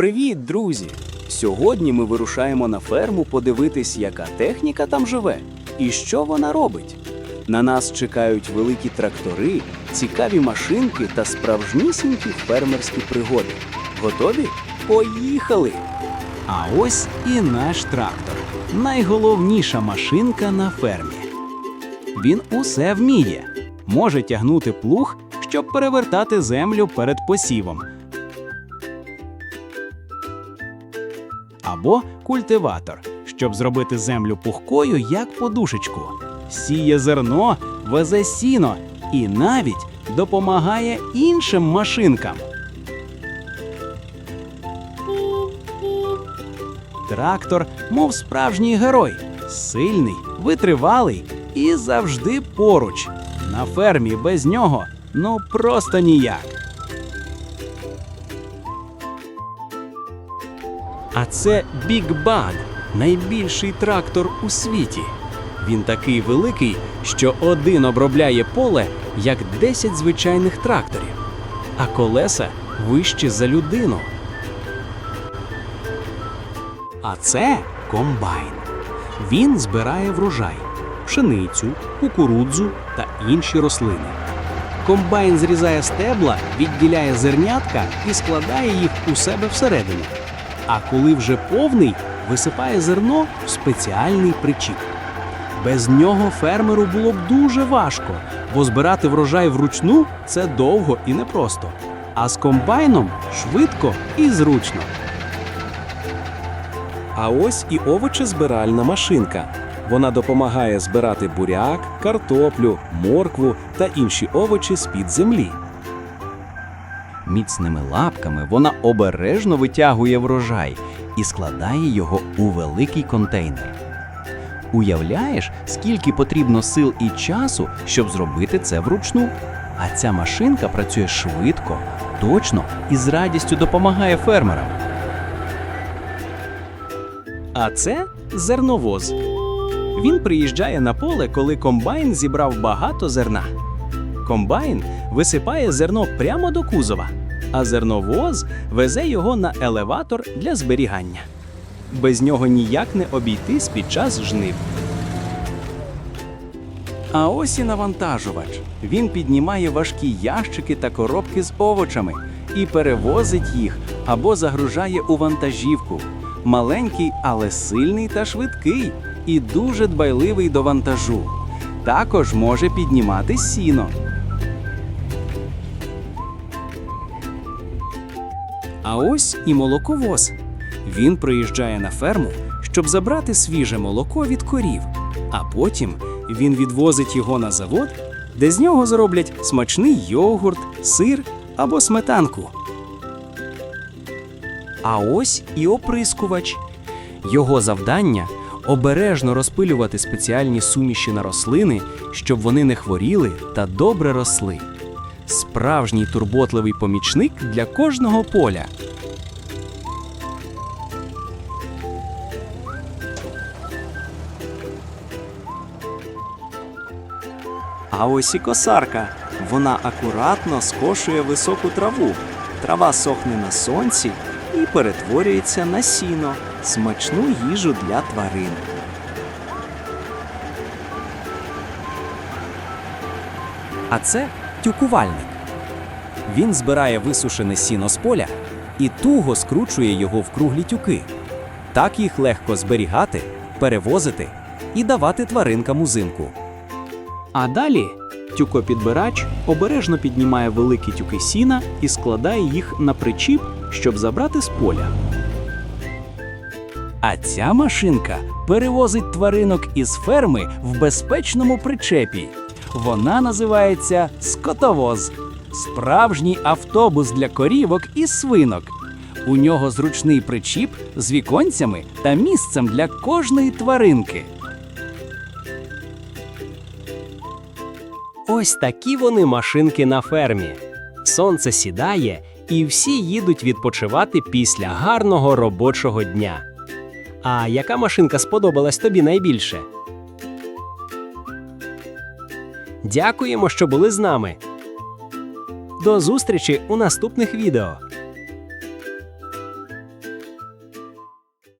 Привіт, друзі! Сьогодні ми вирушаємо на ферму подивитись, яка техніка там живе і що вона робить. На нас чекають великі трактори, цікаві машинки та справжнісінькі фермерські пригоди. Готові? Поїхали! А ось і наш трактор. Найголовніша машинка на фермі. Він усе вміє. Може тягнути плуг, щоб перевертати землю перед посівом. Або культиватор, щоб зробити землю пухкою, як подушечку. Сіє зерно, везе сіно і навіть допомагає іншим машинкам. Трактор, мов справжній герой, сильний, витривалий і завжди поруч. На фермі без нього ну просто ніяк. А це Big Bad, найбільший трактор у світі. Він такий великий, що один обробляє поле як 10 звичайних тракторів, а колеса вищі за людину. А це комбайн. Він збирає врожай, пшеницю, кукурудзу та інші рослини. Комбайн зрізає стебла, відділяє зернятка і складає їх у себе всередині. А коли вже повний, висипає зерно в спеціальний причіп. Без нього фермеру було б дуже важко, бо збирати врожай вручну це довго і непросто. А з комбайном швидко і зручно. А ось і овочезбиральна машинка. Вона допомагає збирати буряк, картоплю, моркву та інші овочі з-під землі. Міцними лапками вона обережно витягує врожай і складає його у великий контейнер. Уявляєш, скільки потрібно сил і часу, щоб зробити це вручну? А ця машинка працює швидко, точно і з радістю допомагає фермерам. А це зерновоз. Він приїжджає на поле, коли комбайн зібрав багато зерна. Комбайн висипає зерно прямо до кузова, а зерновоз везе його на елеватор для зберігання. Без нього ніяк не обійтись під час жнив. А ось і навантажувач. Він піднімає важкі ящики та коробки з овочами і перевозить їх або загружає у вантажівку. Маленький, але сильний та швидкий, і дуже дбайливий до вантажу. Також може піднімати сіно. А ось і молоковоз. Він приїжджає на ферму, щоб забрати свіже молоко від корів, а потім він відвозить його на завод, де з нього зроблять смачний йогурт, сир або сметанку. А ось і оприскувач. Його завдання обережно розпилювати спеціальні суміші на рослини, щоб вони не хворіли та добре росли. Справжній турботливий помічник для кожного поля. А ось і косарка. Вона акуратно скошує високу траву. Трава сохне на сонці і перетворюється на сіно, смачну їжу для тварин. А це тюкувальник. Він збирає висушене сіно з поля і туго скручує його в круглі тюки. Так їх легко зберігати, перевозити і давати тваринкам узимку. А далі тюкопідбирач обережно піднімає великі тюки сіна і складає їх на причіп, щоб забрати з поля. А ця машинка перевозить тваринок із ферми в безпечному причепі. Вона називається скотовоз. Справжній автобус для корівок і свинок. У нього зручний причіп з віконцями та місцем для кожної тваринки. Ось такі вони машинки на фермі. Сонце сідає, і всі їдуть відпочивати після гарного робочого дня. А яка машинка сподобалась тобі найбільше? Дякуємо, що були з нами. До зустрічі у наступних відео.